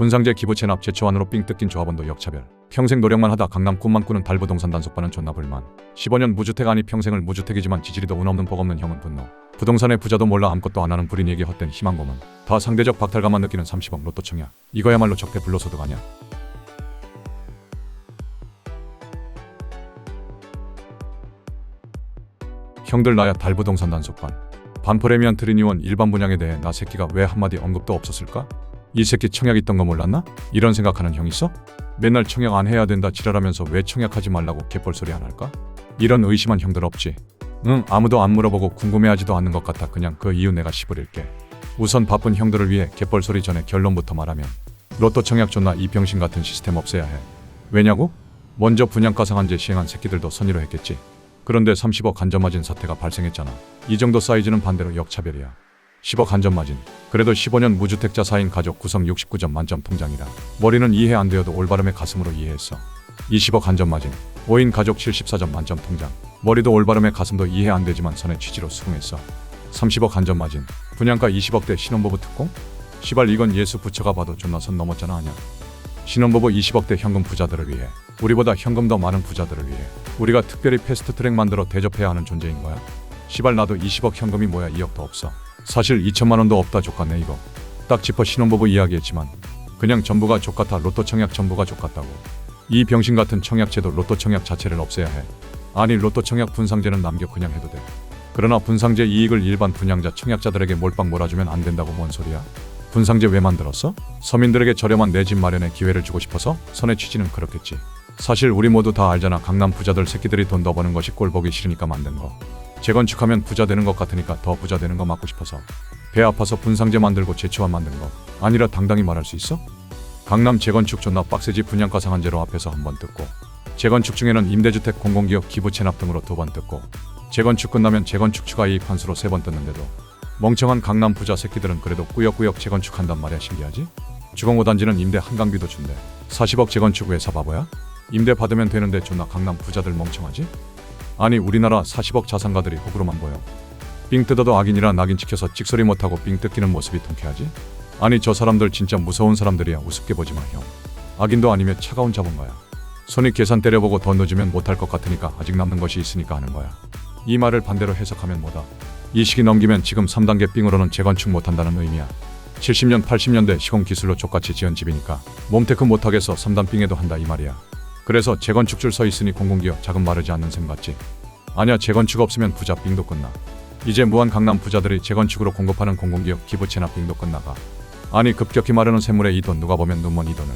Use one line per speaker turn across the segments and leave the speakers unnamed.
분상제 기부 체납 제초안으로 삥 뜯긴 조합원도 역차별. 평생 노력만 하다 강남 꿈만 꾸는 달부동산 단속반은 존나 불만. 15년 무주택 아니 평생을 무주택이지만 지지리도 운 없는 복 없는 형은 분노. 부동산의 부자도 몰라 아무것도 안 하는 불인이에게 헛된 희망 고문. 다 상대적 박탈감만 느끼는 30억 로또 청약. 이거야말로 적대 불로소득 아냐. 형들 나야 달부동산 단속반. 반포레미안 트리니원 일반 분양에 대해 나 새끼가 왜 한마디 언급도 없었을까? 이 새끼 청약 있던 거 몰랐나? 이런 생각하는 형 있어? 맨날 청약 안 해야 된다 지랄하면서 왜 청약하지 말라고 개뻘 소리 안 할까? 이런 의심한 형들 없지? 응 아무도 안 물어보고 궁금해하지도 않는 것 같아 그냥 그 이유 내가 시부릴게 우선 바쁜 형들을 위해 개뻘 소리 전에 결론부터 말하면 로또 청약 존나 이 병신 같은 시스템 없애야 해 왜냐고? 먼저 분양가 상한제 시행한 새끼들도 선의로 했겠지 그런데 30억 간접 마진 사태가 발생했잖아 이 정도 사이즈는 반대로 역차별이야 10억 한점 마진. 그래도 15년 무주택자 4인 가족 구성 69점 만점 통장이라. 머리는 이해 안 되어도 올바름의 가슴으로 이해했어. 20억 한점 마진. 5인 가족 74점 만점 통장. 머리도 올바름의 가슴도 이해 안 되지만 선의 취지로 수긍했어. 30억 한점 마진. 분양가 20억대 신혼부부 특공? 시발 이건 예수 부처가 봐도 존나 선 넘었잖아 아냐. 신혼부부 20억대 현금 부자들을 위해. 우리보다 현금 더 많은 부자들을 위해. 우리가 특별히 패스트트랙 만들어 대접해야 하는 존재인 거야. 시발 나도 20억 현금이 뭐야 2억도 없어. 사실 2천만 원도 없다 족같네 이거. 딱 짚어 신혼부부 이야기했지만 그냥 전부가 족같아 로또 청약 전부가 족같다고. 이 병신 같은 청약제도 로또 청약 자체를 없애야 해. 아니 로또 청약 분상제는 남겨 그냥 해도 돼. 그러나 분상제 이익을 일반 분양자 청약자들에게 몰빵 몰아주면 안 된다고 뭔 소리야? 분상제 왜 만들었어? 서민들에게 저렴한 내 집 마련의 기회를 주고 싶어서 선의 취지는 그렇겠지. 사실 우리 모두 다 알잖아 강남 부자들 새끼들이 돈 더 버는 것이 꼴 보기 싫으니까 만든 거. 재건축하면 부자 되는 것 같으니까 더 부자 되는 거 맞고 싶어서 배 아파서 분상제 만들고 제초안 만든 거 아니라 당당히 말할 수 있어? 강남 재건축 존나 빡세지 분양가 상한제로 앞에서 한 번 뜯고 재건축 중에는 임대주택 공공기업 기부 체납 등으로 두 번 뜯고 재건축 끝나면 재건축 추가 이익 환수로 세 번 뜯는데도 멍청한 강남 부자 새끼들은 그래도 꾸역꾸역 재건축한단 말이야 신기하지? 주거 5단지는 임대 한강비도 준대 40억 재건축 회사 바보야? 임대 받으면 되는데 존나 강남 부자들 멍청하지? 아니 우리나라 40억 자산가들이 호구로만 보여. 삥 뜯어도 악인이라 낙인 찍혀서 찍소리 못하고 삥 뜯기는 모습이 통쾌하지? 아니 저 사람들 진짜 무서운 사람들이야 우습게 보지 마 형. 악인도 아니면 차가운 자본가야. 손이 계산 때려보고 더 늦으면 못할 것 같으니까 아직 남는 것이 있으니까 하는 거야. 이 말을 반대로 해석하면 뭐다? 이 시기 넘기면 지금 3단계 삥으로는 재건축 못한다는 의미야. 70년 80년대 시공 기술로 족같이 지은 집이니까 몸테크 못하겠어 3단 삥에도 한다 이 말이야. 그래서 재건축 줄 서 있으니 공공기업 자금 마르지 않는 셈 같지? 아니야 재건축 없으면 부자 빙도 끝나. 이제 무한 강남 부자들이 재건축으로 공급하는 공공기업 기부채나 빙도 끝나가. 아니 급격히 마르는 샘물에 이 돈 누가 보면 눈먼 이 돈을.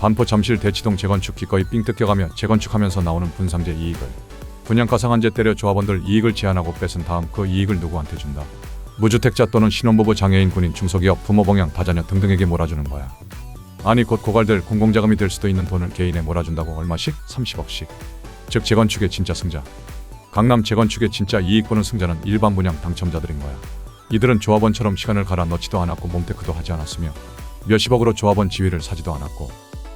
반포 잠실 대치동 재건축 기꺼이 삥 뜯겨가며 재건축하면서 나오는 분상제 이익을. 분양가 상한제 때려 조합원들 이익을 제한하고 뺏은 다음 그 이익을 누구한테 준다. 무주택자 또는 신혼부부 장애인 군인 중소기업 부모 봉양 다자녀 등등에게 몰아주는 거야. 아니 곧 고갈될 공공자금이 될 수도 있는 돈을 개인에 몰아준다고 얼마씩? 30억씩. 즉 재건축의 진짜 승자. 강남 재건축의 진짜 이익 보는 승자는 일반 분양 당첨자들인 거야. 이들은 조합원처럼 시간을 갈아 넣지도 않았고 몸테크도 하지 않았으며 몇십억으로 조합원 지위를 사지도 않았고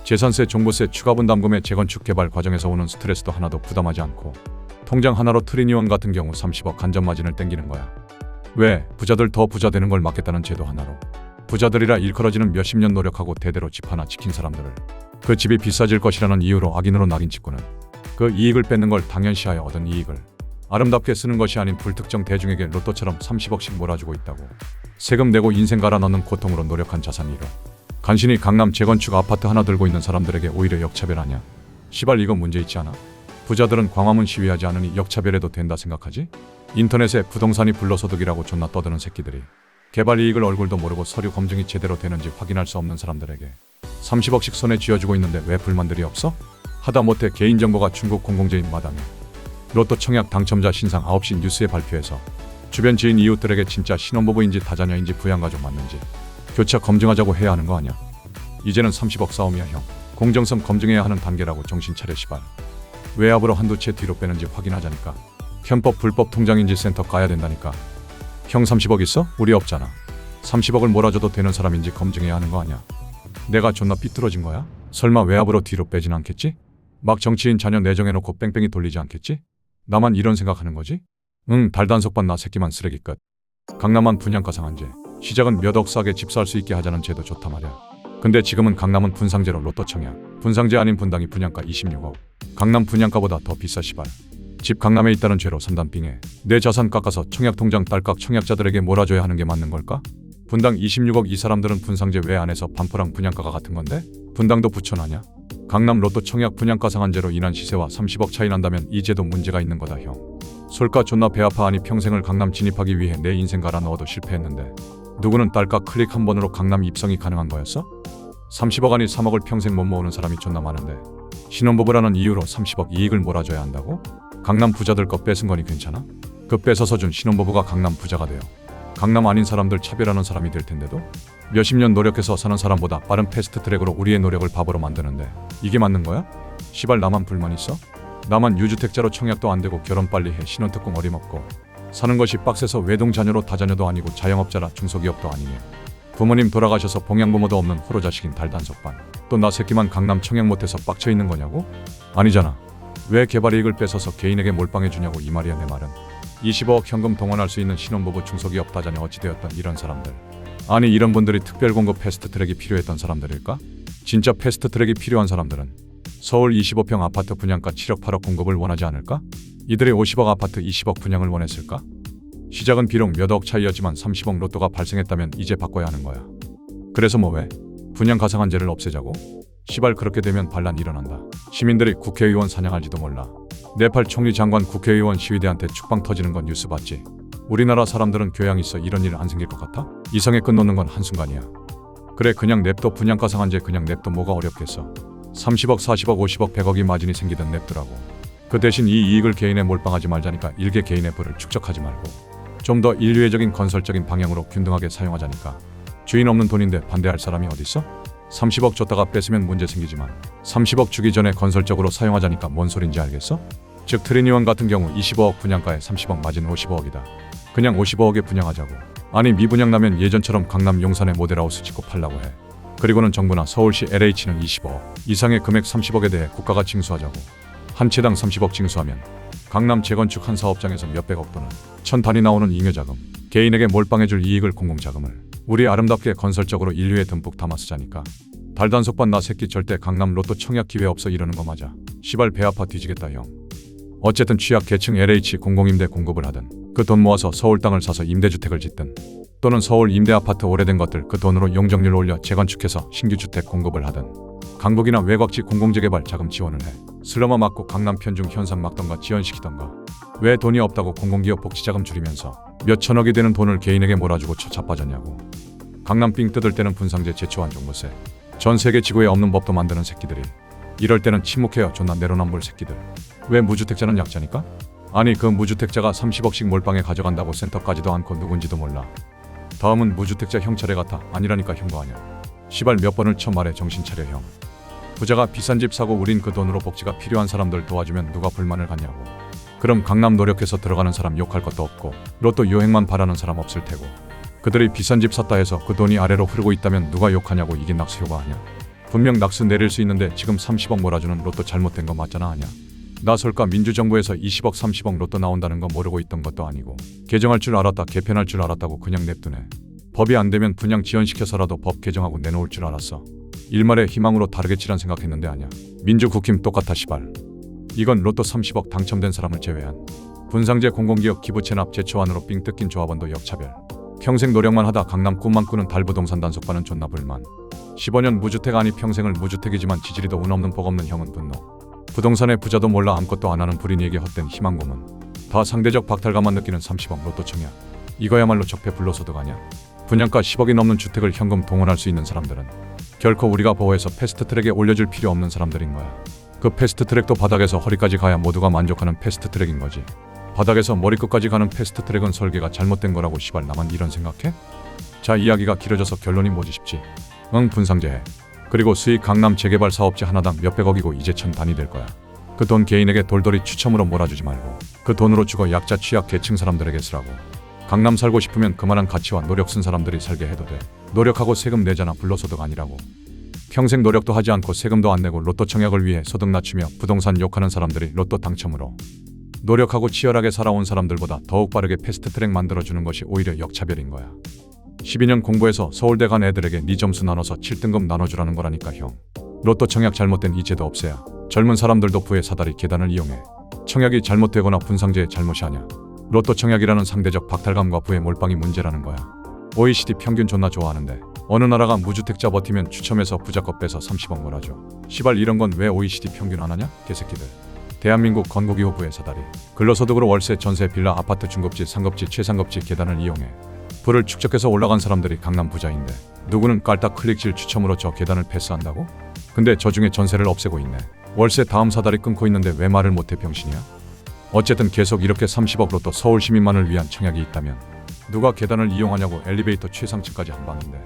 재산세, 종부세, 추가 분담금의 재건축 개발 과정에서 오는 스트레스도 하나도 부담하지 않고 통장 하나로 트리니원 같은 경우 30억 간접 마진을 땡기는 거야. 왜? 부자들 더 부자 되는 걸 막겠다는 제도 하나로. 부자들이라 일컬어지는 몇십 년 노력하고 대대로 집 하나 지킨 사람들을 그 집이 비싸질 것이라는 이유로 악인으로 낙인 찍고는 그 이익을 뺏는 걸 당연시하여 얻은 이익을 아름답게 쓰는 것이 아닌 불특정 대중에게 로또처럼 30억씩 몰아주고 있다고 세금 내고 인생 갈아 넣는 고통으로 노력한 자산 1호 간신히 강남 재건축 아파트 하나 들고 있는 사람들에게 오히려 역차별 하냐 시발 이거 문제 있지 않아? 부자들은 광화문 시위하지 않으니 역차별해도 된다 생각하지? 인터넷에 부동산이 불로소득이라고 존나 떠드는 새끼들이 개발 이익을 얼굴도 모르고 서류 검증이 제대로 되는지 확인할 수 없는 사람들에게 30억씩 손에 쥐어주고 있는데 왜 불만들이 없어? 하다못해 개인정보가 중국 공공재인 마당에 로또 청약 당첨자 신상 9시 뉴스에 발표해서 주변 지인 이웃들에게 진짜 신혼부부인지 다자녀인지 부양가족 맞는지 교차 검증하자고 해야 하는 거 아냐? 이제는 30억 싸움이야 형. 공정성 검증해야 하는 단계라고 정신 차려 시발. 외압으로 한두 채 뒤로 빼는지 확인하자니까. 편법 불법 통장인지 센터 가야 된다니까. 형 30억 있어? 우리 없잖아. 30억을 몰아줘도 되는 사람인지 검증해야 하는 거 아니야. 내가 존나 삐뚤어진 거야? 설마 외압으로 뒤로 빼진 않겠지? 막 정치인 자녀 내정해놓고 뺑뺑이 돌리지 않겠지? 나만 이런 생각하는 거지? 응 달단속반 나 새끼만 쓰레기 끝. 강남한 분양가 상한제. 시작은 몇 억 싸게 집 살 수 있게 하자는 제도 좋다 말이야. 근데 지금은 강남은 분상제로 로또 청약. 분상제 아닌 분당이 분양가 26억. 강남 분양가보다 더 비싸 시발. 집 강남에 있다는 죄로 산단빙해. 내 자산 깎아서 청약 통장 딸깍 청약자들에게 몰아줘야 하는 게 맞는 걸까? 분당 26억 이 사람들은 분상제 외 안에서 반포랑 분양가가 같은 건데? 분당도 부천하냐? 강남 로또 청약 분양가 상한제로 인한 시세와 30억 차이 난다면 이 제도 문제가 있는 거다 형. 솔까 존나 배 아파 하니 평생을 강남 진입하기 위해 내 인생 갈아 넣어도 실패했는데 누구는 딸깍 클릭 한 번으로 강남 입성이 가능한 거였어? 30억 아니 3억을 평생 못 모으는 사람이 존나 많은데 신혼부부라는 이유로 30억 이익을 몰아줘야 한다고? 강남 부자들 거 뺏은 거니 괜찮아? 그 뺏어서 준 신혼부부가 강남 부자가 돼요. 강남 아닌 사람들 차별하는 사람이 될 텐데도 몇십 년 노력해서 사는 사람보다 빠른 패스트 트랙으로 우리의 노력을 바보로 만드는데 이게 맞는 거야? 시발 나만 불만 있어? 나만 유주택자로 청약도 안 되고 결혼 빨리 해 신혼특공 어림없고 사는 것이 빡세서 외동 자녀로 다자녀도 아니고 자영업자라 중소기업도 아니니 부모님 돌아가셔서 봉양부모도 없는 호로 자식인 달단속반 또 나 새끼만 강남 청약 못해서 빡쳐 있는 거냐고? 아니잖아 왜 개발 이익을 뺏어서 개인에게 몰빵해 주냐고 이 말이야 내 말은 25억 현금 동원할 수 있는 신혼부부 중소기업 다자녀 어찌되었던 이런 사람들 아니 이런 분들이 특별 공급 패스트 트랙이 필요했던 사람들일까? 진짜 패스트 트랙이 필요한 사람들은 서울 25평 아파트 분양가 7억 8억 공급을 원하지 않을까? 이들이 50억 아파트 20억 분양을 원했을까? 시작은 비록 몇 억 차이였지만 30억 로또가 발생했다면 이제 바꿔야 하는 거야. 그래서 뭐 왜? 분양 가상한제를 없애자고? 시발 그렇게 되면 반란 일어난다. 시민들이 국회의원 사냥할지도 몰라. 네팔 총리 장관 국회의원 시위대한테 축방 터지는 건 뉴스 봤지? 우리나라 사람들은 교양 있어 이런 일 안 생길 것 같아? 이성에 끝놓는 건 한순간이야. 그래 그냥 냅둬 분양 가 상한제 그냥 냅둬 뭐가 어렵겠어. 30억 40억 50억 100억이 마진이 생기던 냅두라고. 그 대신 이 이익을 개인에 몰빵하지 말자니까 일개 개인의 부를 축적하지 말고 좀 더 인류애적인 건설적인 방향으로 균등하게 사용하자니까. 주인 없는 돈인데 반대할 사람이 어딨어? 30억 줬다가 뺏으면 문제 생기지만 30억 주기 전에 건설적으로 사용하자니까 뭔 소린지 알겠어? 즉 트리니원 같은 경우 25억 분양가에 30억 마진 55억이다. 그냥 55억에 분양하자고. 아니 미분양 나면 예전처럼 강남 용산에 모델하우스 짓고 팔라고 해. 그리고는 정부나 서울시 LH는 25억 이상의 금액 30억에 대해 국가가 징수하자고. 한 채당 30억 징수하면 강남 재건축 한 사업장에서 몇백억 또는 천 단위 나오는 잉여자금, 개인에게 몰빵해줄 이익을 공공자금을 우리 아름답게 건설적으로 인류에 듬뿍 담아 쓰자니까. 달단속반 나 새끼 절대 강남 로또 청약 기회 없어 이러는 거 맞아. 시발 배 아파 뒤지겠다 형. 어쨌든 취약 계층 LH 공공임대 공급을 하든 그 돈 모아서 서울 땅을 사서 임대주택을 짓든 또는 서울 임대 아파트 오래된 것들 그 돈으로 용적률 올려 재건축해서 신규 주택 공급을 하든 강북이나 외곽지 공공재개발 자금 지원을 해 슬럼화 막고 강남 편중 현상 막던가 지연시키던가. 왜 돈이 없다고 공공기업 복지자금 줄이면서 몇 천억이 되는 돈을 개인에게 몰아주고 처차빠졌냐고. 강남 삥 뜯을 때는 분상제 제초한 종부세. 전 세계 지구에 없는 법도 만드는 새끼들이. 이럴 때는 침묵해요 존나 내로남불 새끼들. 왜 무주택자는 약자니까? 아니 그 무주택자가 30억씩 몰빵해 가져간다고 센터까지도 않고 누군지도 몰라. 다음은 무주택자 형 차례 같아. 아니라니까 형거 아냐 시발 몇 번을 쳐 말해 정신 차려 형 부자가 비싼 집 사고 우린 그 돈으로 복지가 필요한 사람들 도와주면 누가 불만을 갖냐고. 그럼 강남 노력해서 들어가는 사람 욕할 것도 없고 로또 유행만 바라는 사람 없을 테고. 그들이 비싼 집 샀다 해서 그 돈이 아래로 흐르고 있다면 누가 욕하냐고 이게 낙수 효과 아냐 분명 낙수 내릴 수 있는데 지금 30억 몰아주는 로또 잘못된 거 맞잖아 아냐 나설까 민주정부에서 20억 30억 로또 나온다는 거 모르고 있던 것도 아니고. 개정할 줄 알았다 개편할 줄 알았다고 그냥 냅두네 법이 안 되면 분양 지연시켜서라도 법 개정하고 내놓을 줄 알았어. 일말의 희망으로 다르겠지란 생각했는데 아냐 민주국힘 똑같아 시발. 이건 로또 30억 당첨된 사람을 제외한 분상제 공공기업 기부 체납 제초안으로 삥 뜯긴 조합원도 역차별. 평생 노력만 하다 강남 꿈만 꾸는 달부동산 단속반은 존나 불만. 15년 무주택 아니 평생을 무주택이지만 지지리도 운 없는 복 없는 형은 분노. 부동산의 부자도 몰라 아무것도 안 하는 불인이에게 헛된 희망 고문. 다 상대적 박탈감만 느끼는 30억 로또 청약. 이거야말로 적폐 불로소득 아냐 분양가 10억이 넘는 주택을 현금 동원할 수 있는 사람들은 결코 우리가 보호해서 패스트 트랙에 올려줄 필요 없는 사람들인 거야 그 패스트 트랙도 바닥에서 허리까지 가야 모두가 만족하는 패스트 트랙인 거지 바닥에서 머리끝까지 가는 패스트 트랙은 설계가 잘못된 거라고 시발 나만 이런 생각해? 자 이야기가 길어져서 결론이 뭐지 싶지 응 분상제해 그리고 수익 강남 재개발 사업지 하나당 몇백억이고 이제 천 단위 될 거야. 그 돈 개인에게 돌돌이 추첨으로 몰아주지 말고 그 돈으로 죽어 약자 취약 계층 사람들에게 쓰라고. 강남 살고 싶으면 그만한 가치와 노력 쓴 사람들이 살게 해도 돼. 노력하고 세금 내잖아 불로소득 아니라고. 평생 노력도 하지 않고 세금도 안 내고 로또 청약을 위해 소득 낮추며 부동산 욕하는 사람들이 로또 당첨으로 노력하고 치열하게 살아온 사람들보다 더욱 빠르게 패스트 트랙 만들어주는 것이 오히려 역차별인 거야. 12년 공부해서 서울대 간 애들에게 네 점수 나눠서 7등급 나눠주라는 거라니까 형. 로또 청약 잘못된 이 제도 없애야 젊은 사람들도 부의 사다리 계단을 이용해. 청약이 잘못되거나 분상제의 잘못이 아니야. 로또 청약이라는 상대적 박탈감과 부의 몰빵이 문제라는 거야. OECD 평균 존나 좋아하는데 어느 나라가 무주택자 버티면 추첨해서 부자껏 빼서 30억 몰아줘. 시발 이런 건 왜 OECD 평균 안 하냐? 개새끼들. 대한민국 건국이 후부의 사다리. 근로소득으로 월세, 전세, 빌라, 아파트, 중급지, 상급지, 최상급지 계단을 이용해 부를 축적해서 올라간 사람들이 강남 부자인데 누구는 깔딱 클릭질 추첨으로 저 계단을 패스한다고? 근데 저 중에 전세를 없애고 있네. 월세 다음 사다리 끊고 있는데 왜 말을 못해 병신이야? 어쨌든 계속 이렇게 30억 로또 서울 시민만을 위한 청약이 있다면 누가 계단을 이용하냐고 엘리베이터 최상층까지 한 방인데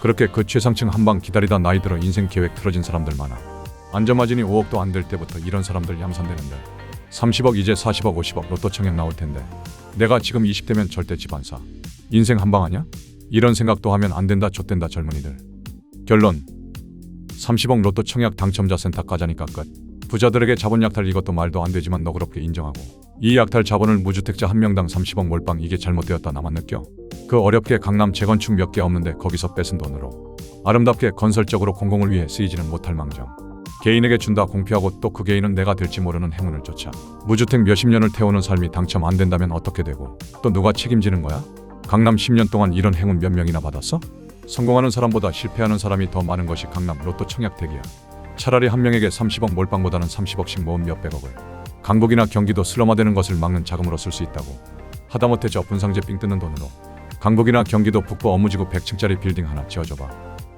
그렇게 그 최상층 한 방 기다리다 나이 들어 인생 계획 틀어진 사람들 많아. 안전마진이 5억도 안 될 때부터 이런 사람들 양산되는데 30억 이제 40억 50억 로또 청약 나올 텐데 내가 지금 20대면 절대 집 안 사. 인생 한 방 아냐? 이런 생각도 하면 안 된다 좆된다 젊은이들. 결론 30억 로또 청약 당첨자 센터 가자니까 끝. 부자들에게 자본 약탈 이것도 말도 안 되지만 너그럽게 인정하고 이 약탈 자본을 무주택자 한 명당 30억 몰빵 이게 잘못되었다 나만 느껴. 그 어렵게 강남 재건축 몇 개 없는데 거기서 뺏은 돈으로 아름답게 건설적으로 공공을 위해 쓰이지는 못할 망정. 개인에게 준다 공피하고 또 그 개인은 내가 될지 모르는 행운을 쫓아 무주택 몇십 년을 태우는 삶이 당첨 안 된다면 어떻게 되고 또 누가 책임지는 거야? 강남 10년 동안 이런 행운 몇 명이나 받았어? 성공하는 사람보다 실패하는 사람이 더 많은 것이 강남 로또 청약 대기야. 차라리 한 명에게 30억 몰빵보다는 30억씩 모은 몇백억을 강북이나 경기도 슬럼화되는 것을 막는 자금으로 쓸 수 있다고. 하다못해 저 분상제 삥 뜯는 돈으로 강북이나 경기도 북부 업무지구 100층짜리 빌딩 하나 지어줘봐.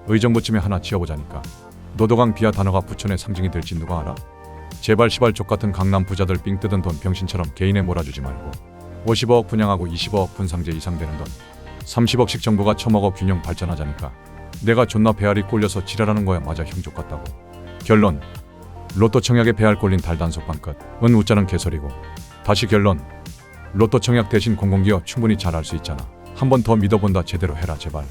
의정부쯤에 하나 지어보자니까. 노도강 비하 단어가 부천의 상징이 될지 누가 알아? 제발 시발 족같은 강남 부자들 삥 뜯은 돈 병신처럼 개인에 몰아주지 말고 50억 분양하고 20억 분상제 이상 되는 돈 30억씩 정부가 처먹어 균형 발전하자니까 내가 존나 배알이 꼴려서 지랄하는 거야 맞아 형 족같다고 결론 로또 청약에 배알 꼴린 달단속반 끝. 은 웃자는 개소리고. 다시 결론. 로또 청약 대신 공공기업 충분히 잘할 수 있잖아. 한 번 더 믿어본다 제대로 해라 제발.